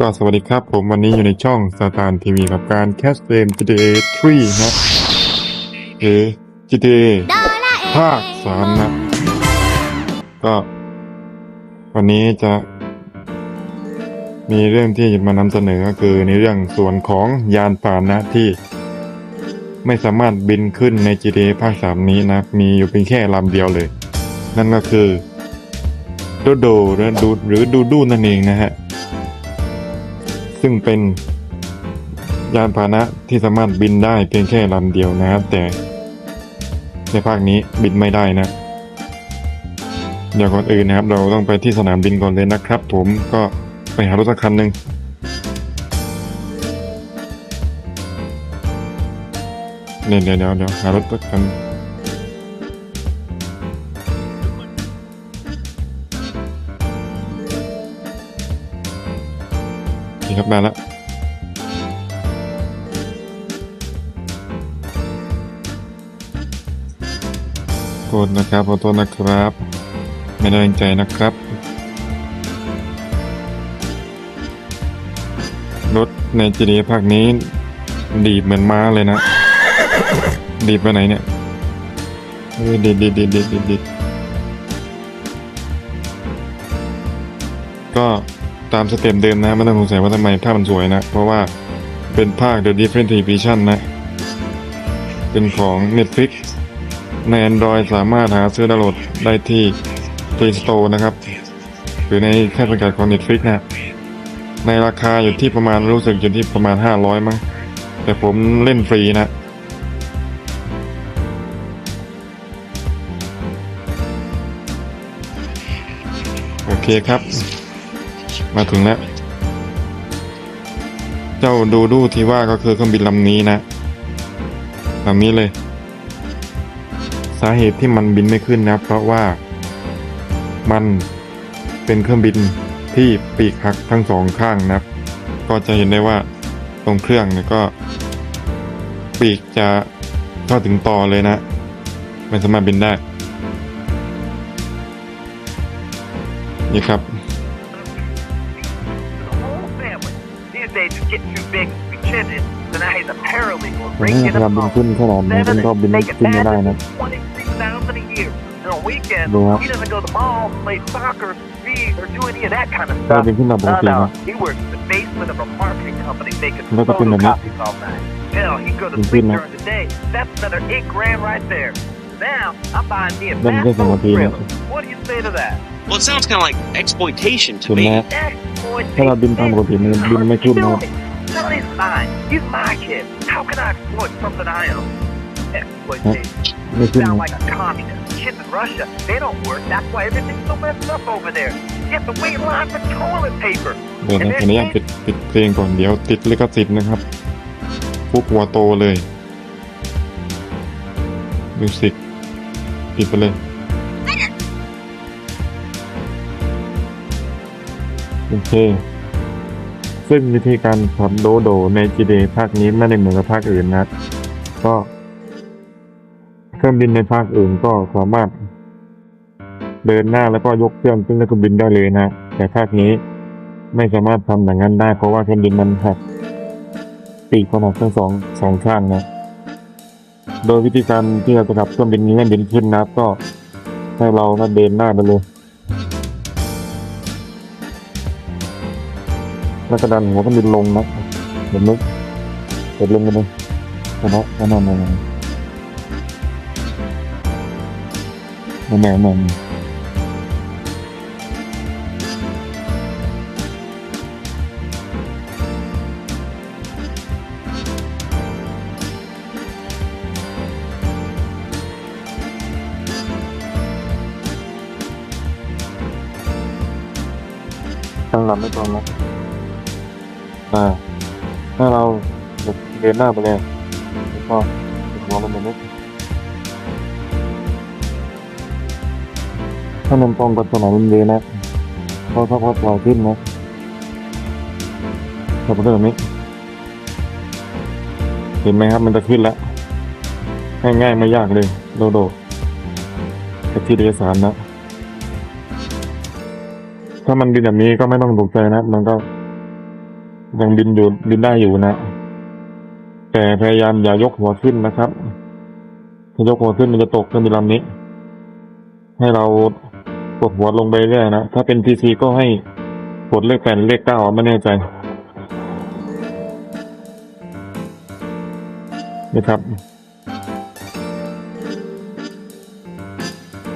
ก็สวัสดีครับผมวันนี้อยู่ในช่องสตาร์ทีวีกับการแคสเกม GTA 3นะหรือ GTA ภาค3นะ ก็ วันนี้จะ มีเรื่องที่จะมานำเสนอก็คือในเรื่องส่วนของยานพาหนะที่ ไม่สามารถบินขึ้นใน GTA ภาค3นี้นะ มีอยู่เพียงแค่ลำเดียวเลย นั่นก็คือ โดโดหรือดูหรือดูดูนั่นเองนะฮะ ซึ่งเป็นยานพาหนะที่สามารถบินได้เพียงแค่ลำเดียวนะครับ แต่ในภาคนี้บินไม่ได้นะเดี๋ยวก่อนอื่นนะครับ เราต้องไปที่สนามบินก่อนเลยนะครับ ผมก็ไปหารถสักคันหนึ่งเดี๋ยวเดี๋ยวเดี๋ยวหารถสักคัน ครับได้แล้วโทษนะครับขอโทษนะครับ ไม่ได้ตั้งใจนะครับ รถในจีดีภาคนี้ ดีบเหมือนม้าเลยนะ ดีบไปไหนเนี่ยเออดีดดีดดีดดีดดีดดีดก็ ตามสเต็ปเดิมนะไม่ต้องสงสัยว่าทำไมภาพมันสวยนะ เพราะว่าเป็นภาค The Different Edition นะ เป็นของ Netflix ใน Android สามารถหาซื้อดาวน์โหลดได้ที่ Play Store นะครับ หรือในแค่ประกาศของ Netflix นะ ในราคาอยู่ที่ประมาณรู้สึกอยู่ที่ประมาณ 500 มั้งแต่ผมเล่นฟรีนะโอเคครับ มาถึงแล้ว เจ้าดูดูที่ว่าก็คือเครื่องบินลำนี้นะลำนี้เลย สาเหตุที่มันบินไม่ขึ้นนะ เพราะว่ามันเป็นเครื่องบินที่ปีกหักทั้งสองข้างนะก็จะเห็นได้ว่าตรงเครื่องเนี่ยก็ ปีกจะเข้าถึงต่อเลยนะไม่สามารถบินได้นี่ครับ ผมให้ breaking พยายามบิน a ขึ้นขนาดนี้มันก็บินไม่ขึ้นไม่ได้นะ Twenty-six thousand a year. And on weekends, Đúng không? he doesn't go to the mall, play soccer, read, or do any of that kind of ก็ stuff. บินขึ้นมาปก No, ติ no. นะ He works in the basement of a marketing company making Nó có tin là nó- photocopies all night. Hell, he go to Mình sleep tin là- during the day. That's another eight grand right there. Now, I'm buying me a Mình fast cái thằng boat mà tin là- trailer. What do you say to that? Well, it sounds kind of like exploitation to เห็นไหม me. ถ้ าเราบินตามปกติมันบินไม่ขึ้นนะ No, he's mine. He's my kid. How can I exploit something I own? Exploitation. ไม่ขึ้น Sound นะ like a communist. Kids in Russia, they don't work. That's why everything's so messed up over there. You have to wait in line for toilet paper. เดี๋ยวนะขออนุญาตปิดปิดเพลงก่อนเดี๋ยวติดลิขสิทธิ์นะครับฟุกหัวโตเลยมิวสิกปิดไปเลยโอเค ซึ่งวิธีการขับโดโดใน GD ภาคนี้ไม่ได้เหมือนกับภาคอื่นนะ ก็เครื่องบินในภาคอื่นก็สามารถ เดินหน้าแล้วก็ยกเครื่องขึ้นแล้วก็บินได้เลยนะ แต่ภาคนี้ไม่สามารถทำอย่างนั้นได้เพราะว่าเครื่องบินมันหักปีกมันหักทั้งสองสองข้างนะ โดยวิธีการที่เราจะขับเครื่องบินนี้ให้บินขึ้นนะก็ให้เราเดินหน้าไปเลย แล้วก็ดันหัวเครื่องบินลงนะเดี๋ยวนึกเดี๋ยวลงกันเลยนะนะนั่นนั่นนั่นนั่นนั่นตั้งลำไม่ตรงนะ อ่า ถ้าเราเดินหน้าไปเลยแล้วก็มองลงไปนิดถ้ามันตรงกับตัวไหนมันดีนะเพราะถ้าพอปล่อยขึ้นนะถ้าเป็นแบบนี้เห็นไหมครับมันจะขึ้นแล้วง่ายๆไม่ยากเลย โดโดกับที่เดสารนะ ถ้ามันบินแบบนี้ก็ไม่ต้องตกใจนะ มันก็ ยังบินอยู่บินได้อยู่นะ แต่พยายามอย่ายกหัวขึ้นนะครับถ้ายกหัวขึ้นมันจะตกเครื่องบินลำนี้ ให้เรากดหัวลงไปเรื่อยนะ ถ้าเป็นทีซีก็ให้กดเลขแปดเลขเก้าไม่แน่ใจนะครับ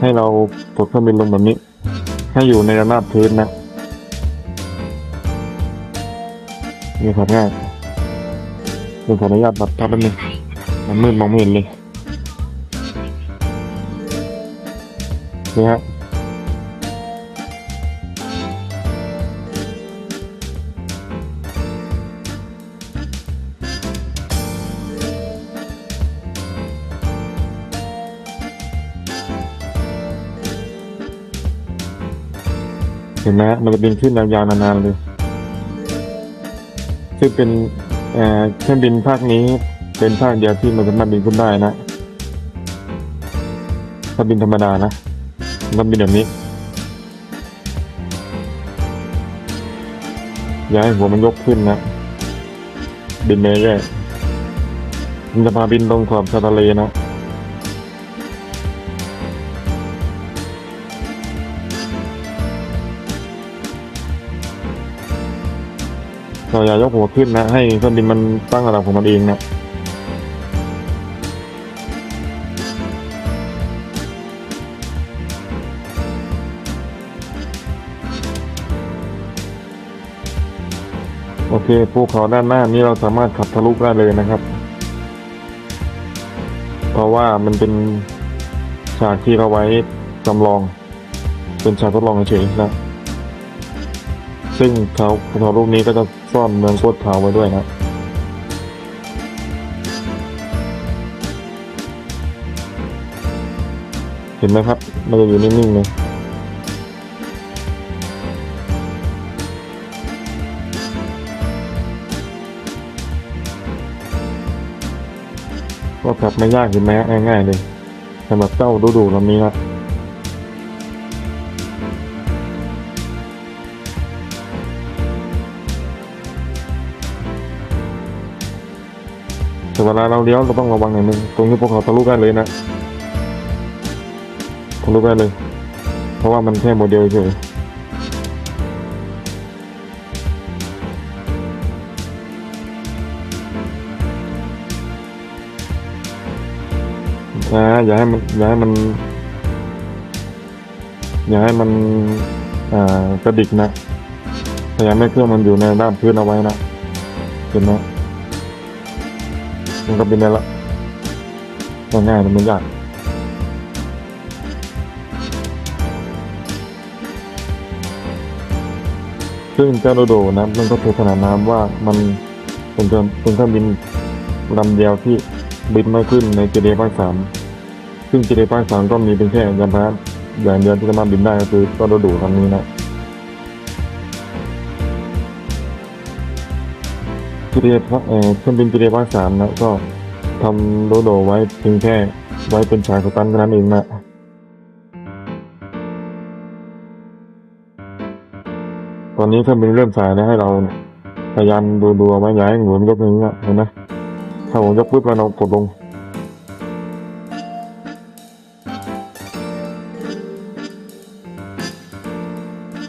ให้เรากดเครื่องบินลงแบบนี้ ให้อยู่ในระนาบพื้นนะ นี่ครับง่ายผมขออนุญาตตัดภาพแป๊บนึงมันมืดมองไม่เห็นเลยนี่ฮะเห็นไหมมันจะบินขึ้นยาวๆนานๆเลย ซึ่งเป็นเครื่องบินภาคนี้เป็นภาคเดียวที่มันสามารถบินขึ้นได้นะ ถ้าบินธรรมดานะมันบินแบบนี้ อย่าให้หัวมันยกขึ้นนะ บินไปเรื่อยมันจะพาบินลงขอบชายทะเลนะ เราอย่ายกหัวขึ้นนะ ให้เครื่องบินมันตั้งระดับของมันเองนะโอเคภูเขาด้านหน้านี้เราสามารถขับทะลุได้เลยนะครับ เพราะว่ามันเป็นฉากที่เราไว้จำลอง เป็นฉากทดลองเฉยๆนะ ซึ่งเขาเขาลูกนี้ก็จะ ซ่อนเมืองโคตรเทาไว้ด้วยนะเห็นไหมครับ มันจะอยู่นิ่งๆเลยก็ขับไม่ยากเห็นไหมง่ายๆเลยสำหรับเจ้าดูดูลำนี้นะ แต่เวลาเราเลี้ยวเราต้องระวังหน่อยนึงตรงนี้พวกเขาทะลุได้เลยนะทะลุได้เลย เพราะว่ามันแค่โมเดลเฉยนะอย่าให้มันอย่าให้มัน อย่าให้มันอ่ากระดิกนะพยายามให้เครื่องมันอยู่ในด้านพื้นเอาไว้นะเห็นไหม มันก็เป็นได้ละง่ายๆแต่มันยากซึ่งเจ้าโดโดนะมันก็คือขนาดน้ำว่ามันเป็นเครื่องเป็นเครื่องบินลำเดียวที่บินไม่ขึ้นในเจเดภาคสามซึ่งเจเดภาคสามก็มีเป็นแค่ยานพาหนะอย่างเดียวที่สามารถบินได้ก็คือเจ้าโดโดลำนี้นะ เจเดภาคเอ่อเครื่องบินเจเดภาคสามนะก็ทำโดโดไว้เพียงแค่ไว้เป็นฉากสตันเท่านั้นเองนะตอนนี้เครื่องบินเริ่มสายนะให้เราพยายามดูดูเอาไว้อย่าให้หัวมันยกอย่างนะเห็นไหมถ้าหัวยกปุ๊บแล้วเรากดลง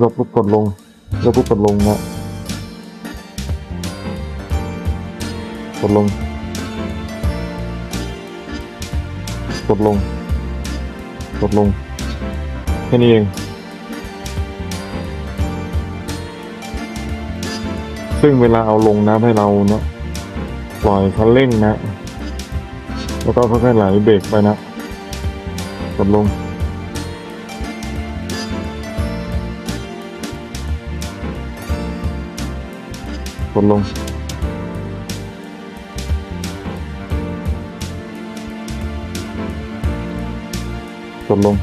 ยกปุ๊บกดลงยกปุ๊บกดลงนะ กดลง กดลง กดลง แค่นี้เอง ซึ่งเวลาเอาลงนะให้เราเนาะปล่อยคันเร่งนะ แล้วก็ค่อยๆไหลเบรกไปนะ กดลงกดลง กดลง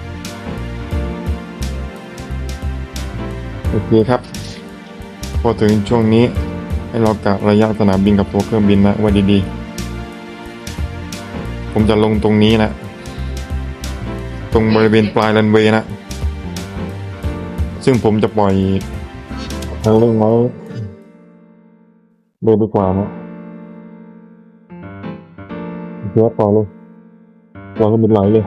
โอเคครับ พอถึงช่วงนี้ให้เรากะระยะสนามบินกับตัวเครื่องบินนะไว้ดีๆ ผมจะลงตรงนี้นะ ตรงบริเวณปลายรันเวย์นะ ซึ่งผมจะปล่อยทางเรื่องไว้เดินดีกว่านะเดี๋ยวปล่อยเลยปล่อยก็เป็นไหลเลย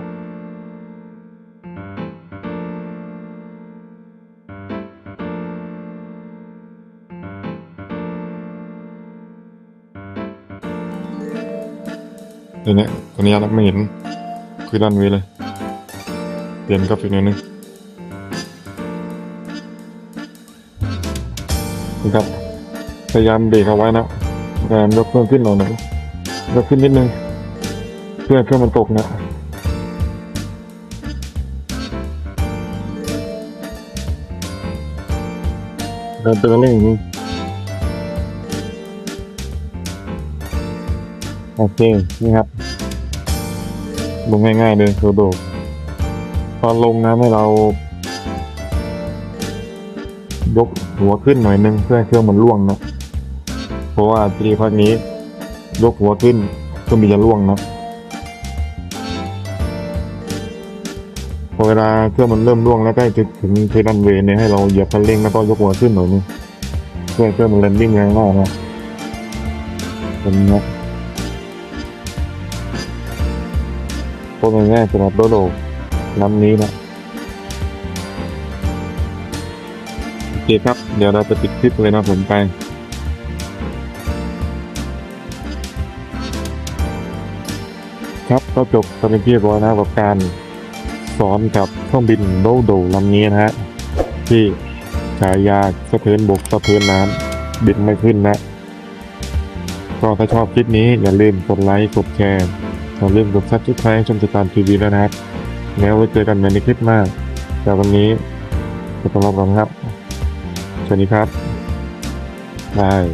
เดี๋ยวนี้ตอนนี้ยังไม่เห็นคือด้านเวเลย เปลี่ยนกราฟิกน่อยนึงนะครับพยายามเบรกเอาไว้นะพยายามยกเพิ่มขึ้นหน่อยหน่อยกขึ้นนิดนึงเพื่อเครื่องมันตกนะเดินตัวเร่งอย่างนี้ โอเค นี่ครับ ลงง่ายๆเลยโซโดตอนลงนะให้เรา ยกหัวขึ้นหน่อยนึงเพื่อเครื่องมันล่วงนะ เพราะว่าทีดีภาคนี้ ยกหัวขึ้นเครื่องบินจะล่วงนะพอเวลาเครื่องมันเริ่มล่วงแล้วใกล้จะถึงเทรันเวย์เนี่ยให้เราเหยียบคันเร่งแล้วก็ยกหัวขึ้นหน่อยนึงเพื่อเครื่องมันแลนดิ้งง่ายๆนะเป็นเนี้ โคตรง่ายสำหรับโดโดลำนี้นะโอเคครับ เดี๋ยวเราจะปิดคลิปเลยนะผมไปครับก็จบกันเป็นที่เรียบร้อยนะครับกับการสอนกับเครื่องบินโดโดลำนี้นะฮะที่ฉายาสะเทินบกสะเทินน้ำบินไม่ขึ้นนะ ก็ถ้าชอบคลิปนี้อย่าลืมกดไลค์กดแชร์ อย่าลืมกดซับสไครต์ชมติดตามทีวีแล้วนะครับแล้วไว้เจอกันในคลิปหน้าแต่วันนี้ก็ต้องลาไปก่อนครับ สวัสดีครับบาย